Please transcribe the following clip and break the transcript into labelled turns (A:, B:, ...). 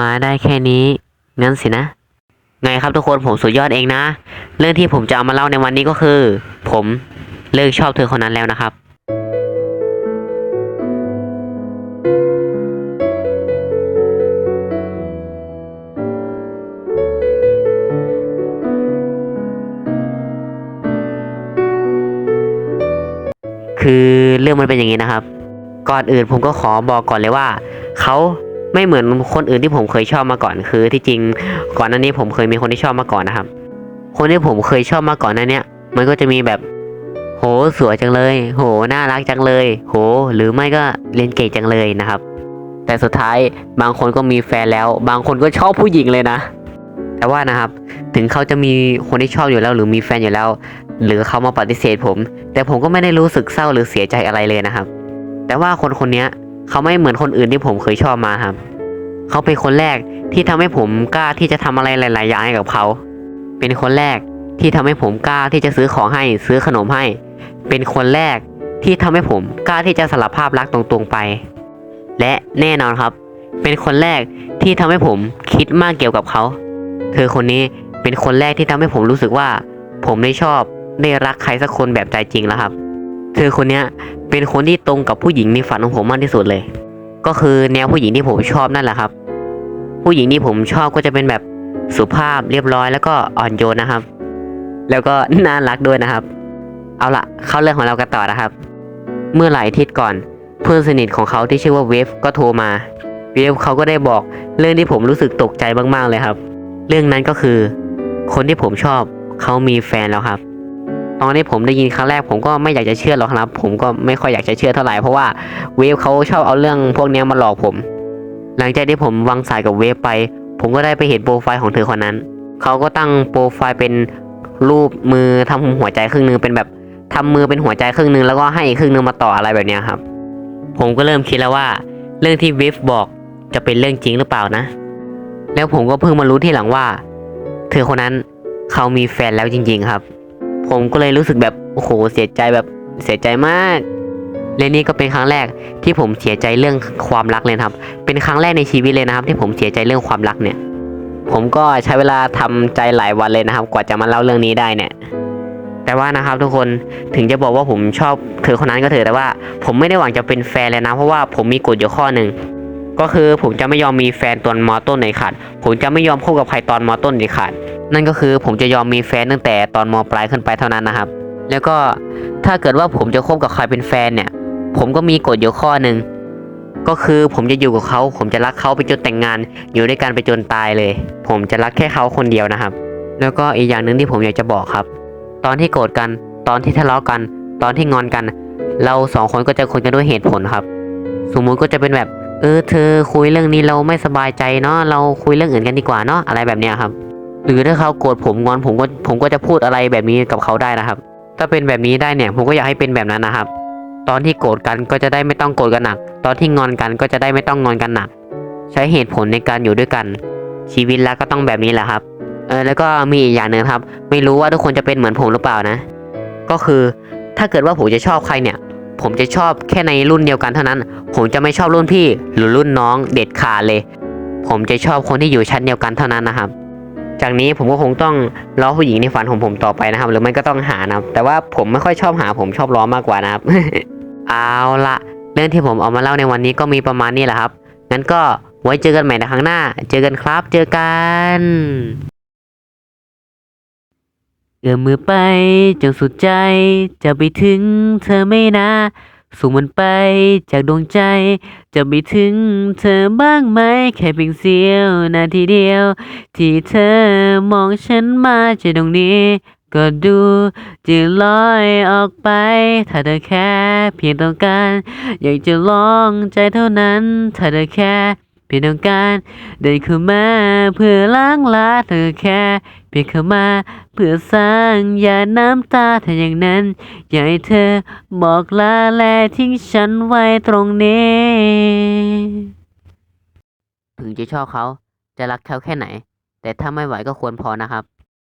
A: มาได้แค่นี้ งั้นสินะ ไงครับทุกคนผมสุดยอดเองนะ เรื่องที่ผมจะเอามาเล่าในวันนี้ก็คือ ผมเลิกชอบเธอคนนั้นแล้วนะครับคือเรื่องมันเป็นอย่างนี้นะครับ ก่อนอื่นผมก็ขอบอกก่อนเลยว่า เขา ไม่เหมือนคนอื่นที่ผมเคยชอบมาก่อนคือ ที่จริงก่อนหน้านี้ผมเคยมีคนที่ชอบมาก่อนนะครับ คนที่ผมเคยชอบมาก่อนนั้นเนี้ยมันก็จะมีแบบ โหสวยจังเลย โหน่ารักจังเลย โห หรือไม่ก็เรียนเก่งจังเลยนะครับ แต่สุดท้ายบางคนก็มีแฟนแล้ว บางคนก็ชอบผู้หญิงเลยนะ แต่ว่านะครับ ถึงเขาจะมีคนที่ชอบอยู่แล้ว หรือมีแฟนอยู่แล้ว หรือเขามาปฏิเสธผม แต่ผมก็ไม่ได้รู้สึกเศร้าหรือเสียใจอะไรเลยนะครับ แต่ว่าคนคนนี้ เขาไม่เหมือนคนอื่นที่ผมเคยชอบมาครับ เขาเป็นคนแรกที่ทำให้ผมกล้าที่จะทำอะไรหลาย ๆ อย่างให้กับเขา เป็นคนแรกที่ทำให้ผมกล้าที่จะซื้อของให้ซื้อขนมให้ เป็นคนแรกที่ทำให้ผมกล้าที่จะสารภาพรักตรงๆไป และแน่นอนครับ เป็นคนแรกที่ทำให้ผมคิดมากเกี่ยวกับเขา เธอคนนี้เป็นคนแรกที่ทำให้ผมรู้สึกว่า ผมได้ชอบได้รักใครสักคนแบบใจจริงแล้วครับ ธอคนนี้เป็นคนที่ตรงกับผู้หญิงในฝันของผมมากที่สุดเลย ก็คือแนวผู้หญิงที่ผมชอบนั่นแหละครับ ผู้หญิงที่ผมชอบก็จะเป็นแบบสุภาพเรียบร้อยแล้วก็อ่อนโยนนะครับ แล้วก็น่ารักด้วยนะครับ เอาละเข้าเรื่องของเรากันต่อนะครับ เมื่อหลายอาทิตย์ก่อน เพื่อนสนิทของเขาที่ชื่อว่าเวฟก็โทรมา เวฟเขาก็ได้บอกเรื่องที่ผมรู้สึกตกใจมากๆเลยครับ เรื่องนั้นก็คือ คนที่ผมชอบเขามีแฟนแล้วครับ ตอนที่ผมได้ยินครั้งแรกผมก็ไม่อยากจะเชื่อหรอกครับ ผมก็ไม่ค่อยอยากจะเชื่อเท่าไหร่เพราะว่าเวฟเขาชอบเอาเรื่องพวกนี้มาหลอกผม หลังจากที่ผมวางสายกับเวฟไป ผมก็ได้ไปเห็นโปรไฟล์ของเธอคนนั้นเขาก็ตั้งโปรไฟล์เป็นรูปมือทำหัวใจครึ่งหนึงเป็นแบบทำมือเป็นหัวใจครึ่งหนึงแล้วก็ให้อีกครึ่งหนึงมาต่ออะไรแบบนี้ครับ ผมก็เริ่มคิดแล้วว่า เรื่องที่เวฟบอกจะเป็นเรื่องจริงหรือเปล่านะ แล้วผมก็เพิ่งมารู้ที่หลังว่า เธอคนนั้นเขามีแฟนแล้วจริง ๆครับ ผมก็เลยรู้สึกแบบโอ้โหเสียใจแบบเสียใจมาก และนี่ก็เป็นครั้งแรกที่ผมเสียใจเรื่องความรักเลยครับ เป็นครั้งแรกในชีวิตเลยนะครับ ที่ผมเสียใจเรื่องความรักเนี่ย ผมก็ใช้เวลาทำใจหลายวันเลยนะครับ กว่าจะมาเล่าเรื่องนี้ได้เนี่ยแต่ว่านะครับทุกคนถึงจะบอกว่าผมชอบเธอคนนั้นก็เถอะแต่ว่า ผมไม่ได้หวังจะเป็นแฟนเลยนะ เพราะว่าผมมีกฎอยู่ข้อหนึ่ง ก็คือผมจะไม่ยอมมีแฟนตอนมอต้นเด็ดขาดผมจะไม่ยอมคบกับใครตอนมอต้นเด็ดขาดนั่นก็คือผมจะยอมมีแฟนตั้งแต่ตอนมปลายขึ้นไปเท่านั้นนะครับ แล้วก็ถ้าเกิดว่าผมจะคบกับใครเป็นแฟนเนี่ย ผมก็มีกฎอยู่ข้อหนึ่งก็คือผมจะอยู่กับเขา ผมจะรักเขาไปจนแต่งงาน อยู่ด้วยกันไปจนตายเลย ผมจะรักแค่เขาคนเดียวนะครับ แล้วก็อีกอย่างหนึ่งที่ผมอยากจะบอกครับ ตอนที่โกรธกัน ตอนที่ทะเลาะกัน ตอนที่งอนกัน เราสองคนก็จะคุยกันด้วยเหตุผลครับ สมมุติก็จะเป็นแบบ เออเธอคุยเรื่องนี้เราไม่สบายใจเนาะเราคุยเรื่องอื่นกันดีกว่าเนาะอะไรแบบเนี้ยครับ หรือถ้าเขาโกรธผมงอนผมก็ผมก็จะพูดอะไรแบบนี้กับเขาได้นะครับ ถ้าเป็นแบบนี้ได้เนี่ยผมก็อยากให้เป็นแบบนั้นนะครับ ตอนที่โกรธกันก็จะได้ไม่ต้องโกรธกันหนัก ตอนที่งอนกันก็จะได้ไม่ต้องงอนกันหนัก ใช้เหตุผลในการอยู่ด้วยกัน ชีวิตแล้วก็ต้องแบบนี้แหละครับเออแล้วก็มีอีกอย่างหนึ่งครับ ไม่รู้ว่าทุกคนจะเป็นเหมือนผมหรือเปล่านะ ก็คือถ้าเกิดว่าผมจะชอบใครเนี่ย ผมจะชอบแค่ในรุ่นเดียวกันเท่านั้น ผมจะไม่ชอบรุ่นพี่หรือรุ่นน้องเด็ดขาดเลย ผมจะชอบคนที่อยู่ชั้นเดียวกันเท่านั้นนะครับ จากนี้ผมก็คงต้องล้อผู้หญิงในฝันของผมต่อไปนะครับ หรือไม่ก็ต้องหานะครับ แต่ว่าผมไม่ค่อยชอบหาผมชอบล้อมากกว่านะครับ เอาละเรื่องที่ผมเอามาเล่าในวันนี้ก็มีประมาณนี้แหละครับงั้นก็ไว้เจอกันใหม่ในครั้งหน้า เจอกันครับ เจอกัน เอื้อมมือไปจนสุดใจ จะไปถึงเธอไม่นาสูงมันไปจากดวงใจ จะไปถึงเธอบ้างไหม แค่เพียงเสี้ยวนาทีเดียว ที่เธอมองฉันมาจากตรงนี้ ก็ดูจะลอยออกไป ถ้าเธอแค่เพียงต้องการ อยากจะลองใจเท่านั้น ถ้าเธอแค่ พียงต้องการเดินเข้ามาเพื่อล้างลาเธอแค่เพียงเข้ามาเพื่อสร้างหยาดน้ำตาถ้าอย่างนั้นอยากให้เธอบอกลาและทิ้งฉันไว้ตรงนี้ ถึงจะชอบเขาจะรักเขาแค่ไหน แต่ถ้าไม่ไหวก็ควรพอนะครับ